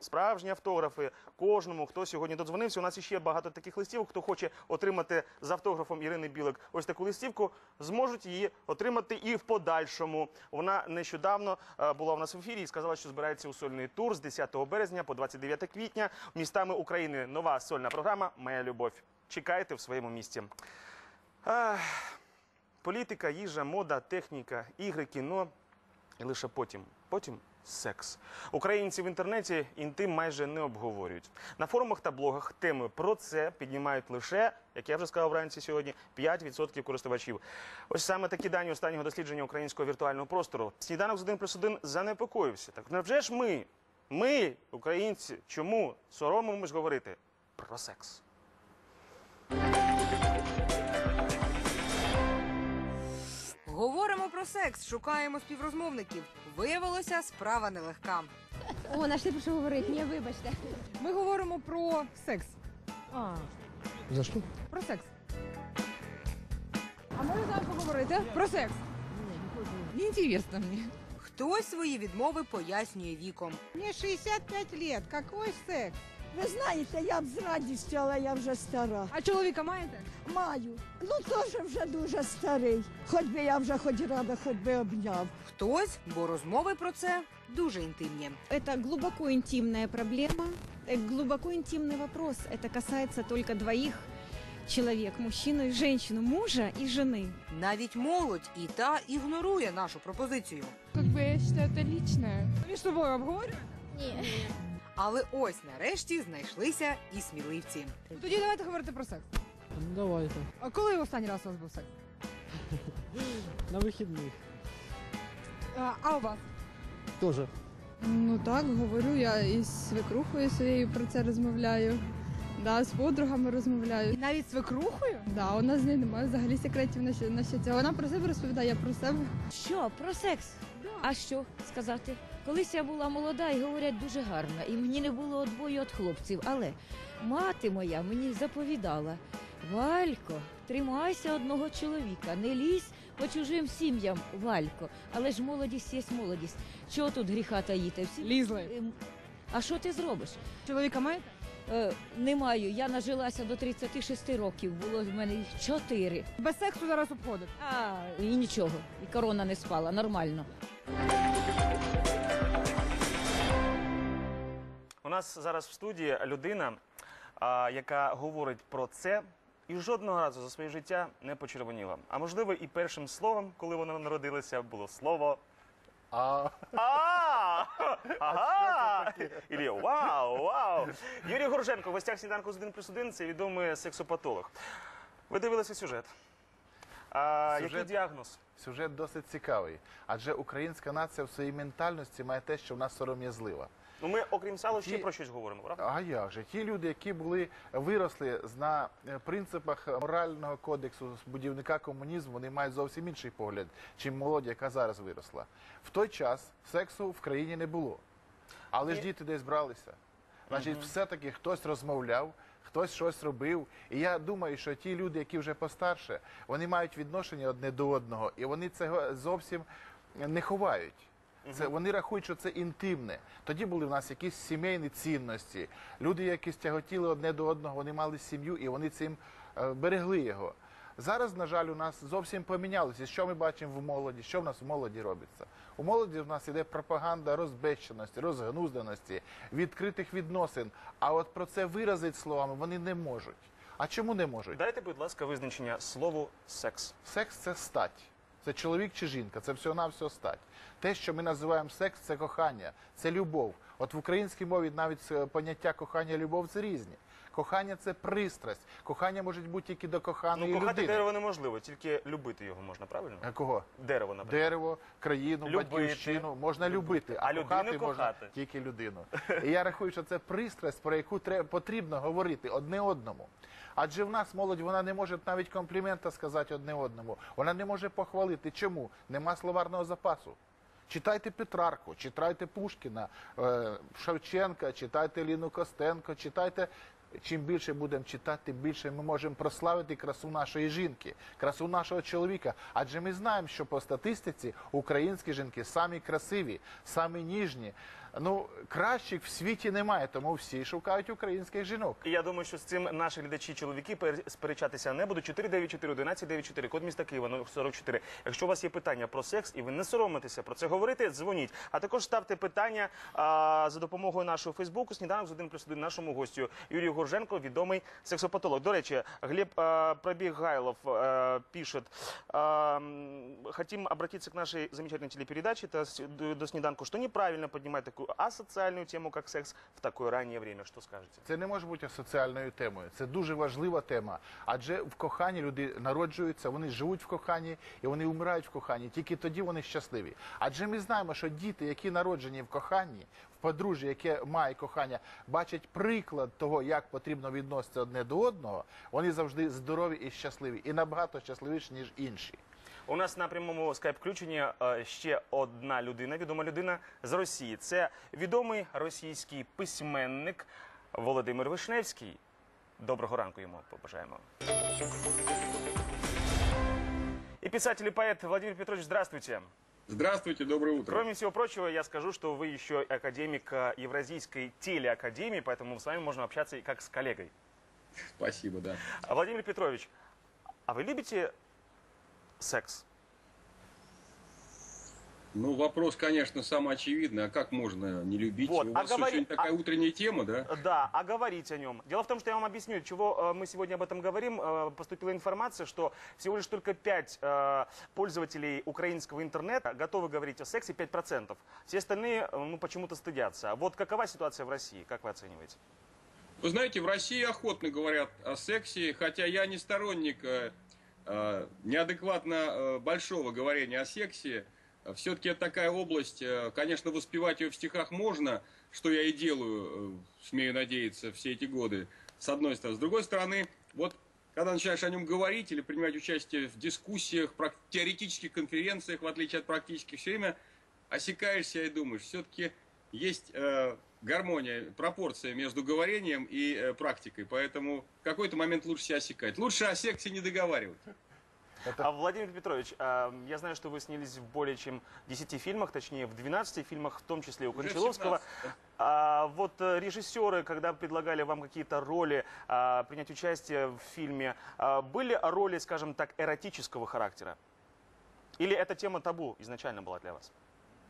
Справжні автографи кожному, хто сьогодні додзвонився. У нас іще багато таких листівок. Хто хоче отримати з автографом Ірини Білик ось таку листівку, зможуть її отримати і в подальшому. Вона нещодавно е, була у нас в ефірі і сказала, що збирається у сольний тур з 10 березня по 29 квітня містами України. Нова сольна програма Моя любов. Чекайте в своєму місті. Ах, політика, їжа, мода, техніка, ігри, кіно і лише потім. Потім секс. Українці в інтернеті інтим майже не обговорюють. На форумах та блогах теми про це піднімають лише, як я вже сказав вранці сьогодні, 5% користувачів. Ось саме такі дані останнього дослідження українського віртуального простору. Сніданок з 1 плюс 1 занепокоївся. Так невже ж ми, ми, українці, чому соромимось говорити про секс? Секс, шукаємо співрозмовників. Виявилося, справа нелегка. О, нашли про що говорити. Ні, вибачте. Ми говоримо про секс. А, За что? Про секс. А ми зараз поговорити про секс. Не інтересно мені. Хтось свої відмови пояснює віком. Мне 65 лет. Какой секс? Ви знаєте, я б з радістю, але я вже стара. А чоловіка маєте? Маю. Ну теж вже дуже старий. Хоч би я вже хоч рада, хоч би обняв. Хтось, бо розмови про це дуже інтимні. это глубоко интимная проблема, э, глубоко интимный вопрос. Это касается только двоих человек, мужчину и женщину, мужа и жены. Навіть молодь і та ігнорує нашу пропозицію. Как бы я считаю, это личное. Між собою обговорюємо? Але ось нарешті знайшлися і сміливці. Тоді давайте говорити про секс. Ну, давайте. А коли останній раз у вас був секс? На выходных. А, а у вас? Тоже. Ну так, говорю, я із свекрухою своєю про це розмовляю. Да, з подругами І розмовляю. навіть свекрухою? Да, у нас з нею немає взагалі секретів на що, на що цього. Вона про себе розповідає, я про себе. Що, про секс? А що сказати? Колись я була молода і говорять дуже гарно, і мені не було одбою від хлопців. Але мати моя мені заповідала: Валько, тримайся одного чоловіка, не лізь по чужим сім'ям, Валько. Але ж молодість є молодість. Чого тут гріха таїти? Всі Лізли. Ем, А що ти зробиш? Чоловіка маєте? Е, не маю. Я нажилася до 36 років. Було в мене їх чотири. Без сексу зараз обходить. А і нічого. І корона не спала. Нормально. У нас зараз в студії людина, а, яка говорить про це і жодного разу за своє життя не почервоніла. А можливо, і першим словом, коли вона народилася, було слово. А, А! Ага! Ілі вау, вау! Юрій Горженко, в гостях сніданку з 1 плюс 1 це відомий сексопатолог. Ви дивилися сюжет. А, Сюжет? Який діагноз? Сюжет досить цікавий, адже українська нація в своїй ментальності має те, що вона сором'язлива. Ну ми, окрім сала, ще Ті- про щось говоримо, правда? А як же? Ті люди, які були виросли на е, принципах морального кодексу з будівника комунізму, вони мають зовсім інший погляд, чим молодь, яка зараз виросла. В той час сексу в країні не було. Але ж діти десь бралися. Значить, все-таки хтось розмовляв, хтось щось робив. І я думаю, що ті люди, які вже постарше, вони мають відношення одне до одного, і вони цього зовсім не ховають. Це вони рахують, що це інтимне. Тоді були в нас якісь сімейні цінності. Люди, які стяготіли одне до одного, вони мали сім'ю і вони цим е, берегли його. Зараз, на жаль, у нас зовсім помінялося. Що ми бачимо в молоді? Що в нас в молоді робиться? У молоді в нас іде пропаганда розбещеності, розгнузданості, відкритих відносин. А от про це виразити словами вони не можуть. А чому не можуть? Дайте, будь ласка, визначення слову секс. Секс це стать. Це чоловік чи жінка, це всього на всього стать. Те, що ми називаємо секс, це кохання, це любов. От в українській мові навіть е, поняття кохання, любов це різні. Кохання це пристрасть. Кохання може бути тільки до коханої Ну, кохати людини. дерево неможливо, тільки любити його можна, правильно? Кого? Дерево, наприклад. Дерево, країну, Любити. батьківщину можна любити, а, А кохати можна тільки людину. І я рахую, що це пристрасть, про яку треба потрібно говорити одне одному. Адже в нас молодь вона не може навіть комплімента сказати одне одному. Вона не може похвалити. Чому? Нема словарного запасу. Читайте Петрарку, читайте Пушкіна, е, Шевченка, читайте Ліну Костенко, читайте. Чим більше будемо читати, тим більше ми можемо прославити красу нашої жінки, красу нашого чоловіка. Адже ми знаємо, що по статистиці українські жінки самі красиві, самі ніжні, Ну, кращих в світі немає, тому всі шукають українських жінок. І я думаю, що з цим наші глядачі чоловіки пер- сперечатися не будуть. 494 1194, код міста Києва 044. Якщо у вас є питання про секс і ви не соромитеся про це говорити, дзвоніть. А також ставте питання а, за допомогою нашого Фейсбуку. Сніданок з 1 плюс 1 нашому гостю Юрію Горженко, відомий сексопатолог. До речі, Глеб а, Пробігайлов а, пише, а, м, хотим обратиться к нашей замечательной телепередаче это до сніданку, что неправильно поднимать такую асоциальную тему, как секс, в такое раннее время. Что скажете? Це не може бути соціальною темою. Це дуже важлива тема. Адже в коханні люди народжуються, вони живуть в коханні і вони вмирають в коханні. Тільки тоді вони щасливі. Адже ми знаємо, що діти, які народжені в коханні, в подружжі, яке має кохання, бачать приклад того, як потрібно відноситися одне до одного. Вони завжди здорові і щасливі, і набагато щасливіші ніж інші. У нас на прямому скайп-включенні е, ще одна людина, відома людина з Росії. Це відомий російський письменник Володимир Вишневський. Доброго ранку йому побажаємо. И писатель и поэт Владимир Петрович, здравствуйте. Здравствуйте, доброе утро. Кроме всего прочего, я скажу, что вы еще академик э, Евразийской телеакадемии, поэтому с вами можно общаться и как с коллегой. Спасибо, да. Владимир Петрович, а вы любите секс? Ну, вопрос, конечно, самый очевидный. А как можно не любить? Вот, У а вас говори- очень такая а- утренняя тема, да? Да, а говорить о нем. Дело в том, что я вам объясню, чего э, мы сегодня об этом говорим. Э, Поступила информация, что всего лишь только 5 пользователей украинского интернета готовы говорить о сексе, 5%. Все остальные э, ну, почему-то стыдятся. Вот какова ситуация в России, как вы оцениваете? Вы знаете, в России охотно говорят о сексе, хотя я не сторонник э, э, неадекватно э, большого говорения о сексе. Все-таки это такая область, э, конечно, воспевать ее в стихах можно, что я и делаю, э, смею надеяться, все эти годы, с одной стороны. С другой стороны, вот когда начинаешь о нем говорить или принимать участие в дискуссиях, теоретических конференциях, в отличие от практических, все время осекаешься и думаешь, все-таки есть э, гармония, пропорция между говорением и э, практикой. Поэтому в какой-то момент лучше себя осекать. Лучше о сексе не договаривать. А, Владимир Петрович, а, я знаю, что вы снялись в более чем 10 фильмах, точнее в 12 фильмах, в том числе у Кончаловского. 17. А вот э, режиссеры, когда предлагали вам какие-то роли, а, принять участие в фильме, а, были роли, скажем так, эротического характера? Или эта тема табу изначально была для вас?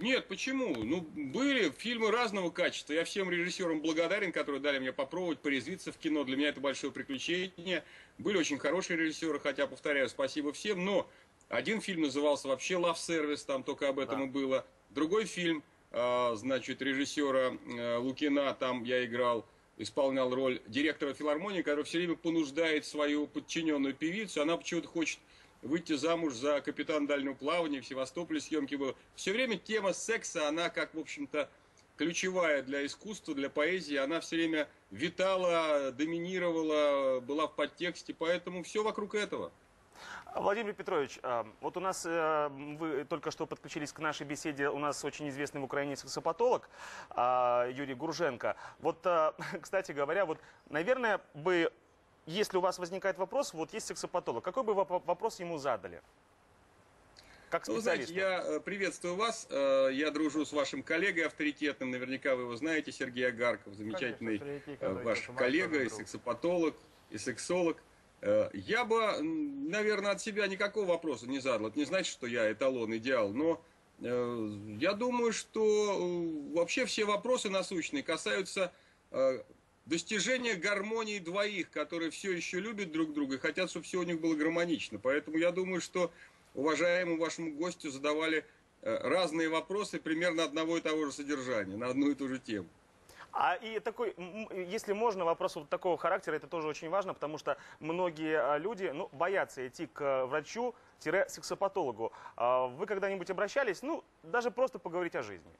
Нет, почему? Ну, были фильмы разного качества. Я всем режиссерам благодарен, которые дали мне попробовать, порезвиться в кино. Для меня это большое приключение. Были очень хорошие режиссеры, хотя, повторяю, спасибо всем. Но один фильм назывался вообще «Love Service», там только об этом Да. и было. Другой фильм, а, значит, режиссера э, Лукина, там я играл, исполнял роль директора филармонии, который все время понуждает свою подчиненную певицу. Она почему-то хочет выйти замуж за капитана дальнего плавания, в Севастополе съемки было. Все время тема секса, она как, в общем-то, ключевая для искусства, для поэзии, она все время витала, доминировала, была в подтексте, поэтому все вокруг этого. Владимир Петрович, а, вот у нас, э, вы только что подключились к нашей беседе, у нас очень известный в Украине сексопатолог а, Юрий Гурженко. Вот, а, кстати говоря, вот, наверное, бы, если у вас возникает вопрос, вот есть сексопатолог, какой бы воп- вопрос ему задали? Как Ну, вы знаете, я э, приветствую вас, э, я дружу с вашим коллегой авторитетным, наверняка вы его знаете, Сергей Агарков, замечательный э, ваш коллега и сексопатолог, и сексолог. Я бы, наверное, от себя никакого вопроса не задал. Это не значит, что я эталон, идеал, но я думаю, что вообще все вопросы насущные касаются достижения гармонии двоих, которые все еще любят друг друга и хотят, чтобы все у них было гармонично. Поэтому я думаю, что уважаемому вашему гостю задавали э, разные вопросы примерно одного и того же содержания, на одну и ту же тему. А и такой, если можно, вопрос вот такого характера, это тоже очень важно, потому что многие а, люди ну, боятся идти к э, врачу-сексопатологу. А Вы когда-нибудь обращались, ну, даже просто поговорить о жизни?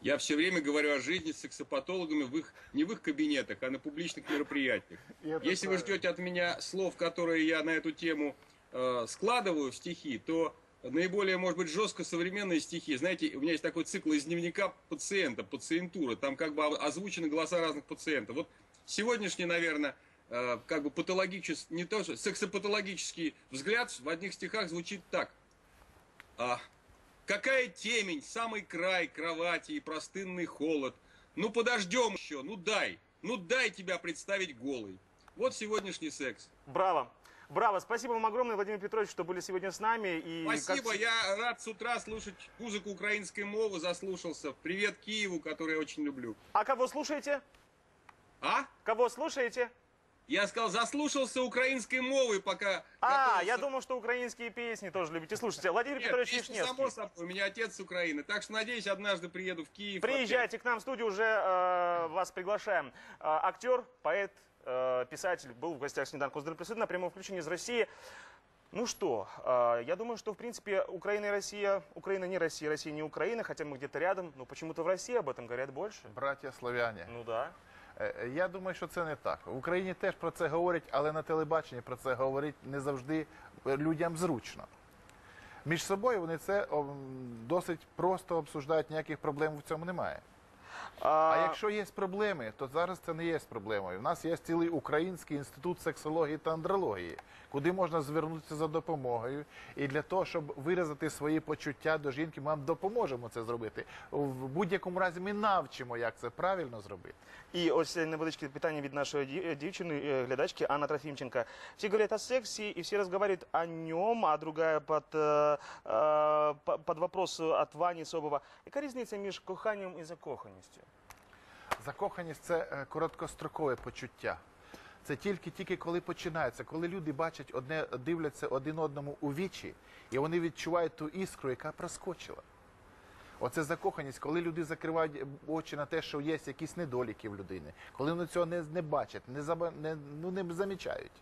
Я все время говорю о жизни с сексопатологами в их, не в их кабинетах, а на публичных мероприятиях. Если вы ждете от меня слов, которые я на эту тему э, складываю в стихи, то наиболее, может быть, жестко современные стихи. Знаете, у меня есть такой цикл из дневника пациента, пациентура. Там как бы озвучены голоса разных пациентов. Вот сегодняшний, наверное, э, как бы патологический, не то, что сексопатологический взгляд в одних стихах звучит так. А, Какая темень, самый край кровати и простынный холод. Ну подождем еще, ну дай, ну дай тебя представить голой. Вот сегодняшний секс. Браво! Браво! Спасибо вам огромное, Владимир Петрович, что были сегодня с нами. И как Спасибо, вс- я рад с утра слушать музыку украинской мовы, заслушался. Привет Киеву, который я очень люблю. А кого слушаете? А? Кого слушаете? Я сказал, заслушался украинской мовы, пока... А, готовился. я думал, что украинские песни тоже любите слушать. Владимир Нет, Петрович песни, Вишневский. само собой, у меня отец с Украины. Так что, надеюсь, однажды приеду в Киев. Приезжайте к нам в студию, уже э, вас приглашаем. Э, актер, поэт, э, писатель был в гостях с Плюс на прямом включении из России. Ну что, э, я думаю, что в принципе Украина и Россия, Украина не Россия, Россия не Украина, хотя мы где-то рядом, но почему-то в России об этом говорят больше. Браття славяне. Ну да. Е, е, Я думаю, що це не так. В Україні теж про це говорять, але на телебаченні про це говорить не завжди е, людям зручно. Між собою вони це досить просто обсуждають, ніяких проблем в цьому немає. А якщо є проблеми, то зараз це не є проблемою. У нас є цілий український інститут сексології та андрології, куди можна звернутися за допомогою. І для того, щоб виразити свої почуття до жінки, ми вам допоможемо це зробити. В будь-якому разі ми навчимо, як це правильно зробити. І ось невеличке питання від нашої дівчини, е, глядачки Анна Трофімченка. Всі говорять о сексі, і всі розговорюють о ньому, а другая під, е, е, під вопрос від Вані Собова. Яка різниця між коханням і закоханістю? Закоханість це е, короткострокове почуття. Це тільки тільки коли починається, коли люди бачать одне, дивляться один одному у вічі, і вони відчувають ту іскру, яка проскочила. Оце закоханість, коли люди закривають очі на те, що є якісь недоліки в людини, коли вони цього не, не бачать, не, заба, не, ну, не замічають.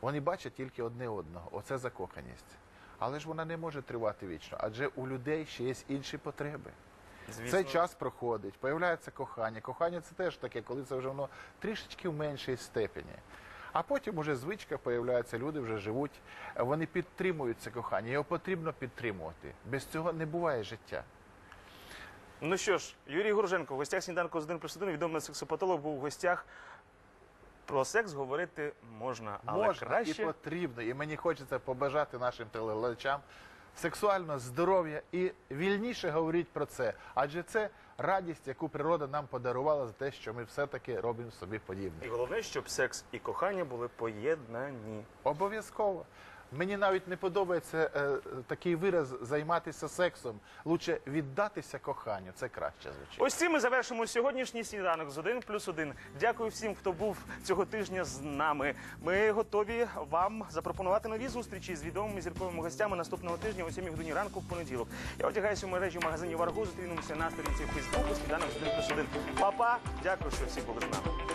Вони бачать тільки одне одного. Оце закоханість. Але ж вона не може тривати вічно, адже у людей ще є інші потреби. Цей час проходить, появляється кохання. Кохання це теж таке, коли це вже воно трішечки в меншій степені. А потім уже звичка появляється, люди вже живуть, вони підтримують це кохання. Його потрібно підтримувати. Без цього не буває життя. Ну що ж, Юрій Гурженко, в гостях сніданку з 1 плюс 1, відомий сексопатолог, був в гостях. Про секс говорити можна, але Можна краще. і потрібно. І мені хочеться побажати нашим телеглядачам сексуального здоров'я і вільніше говоріть про це. Адже це радість, яку природа нам подарувала за те, що ми все-таки робимо собі подібне. І головне, щоб секс і кохання були поєднані. Обов'язково. Мені навіть не подобається е, такий вираз займатися сексом. Лучше віддатися коханню. Це краще звучить. Ось цим ми завершимо сьогоднішній сніданок з 1 плюс 1. Дякую всім, хто був цього тижня з нами. Ми готові вам запропонувати нові зустрічі з відомими зірковими гостями наступного тижня о 7 годині ранку в понеділок. Я одягаюся в мережі магазинів Арго. Зустрінемося на сторінці Фейсбуку. Сніданок з 1 плюс 1. Па-па. Дякую, що всі були з нами.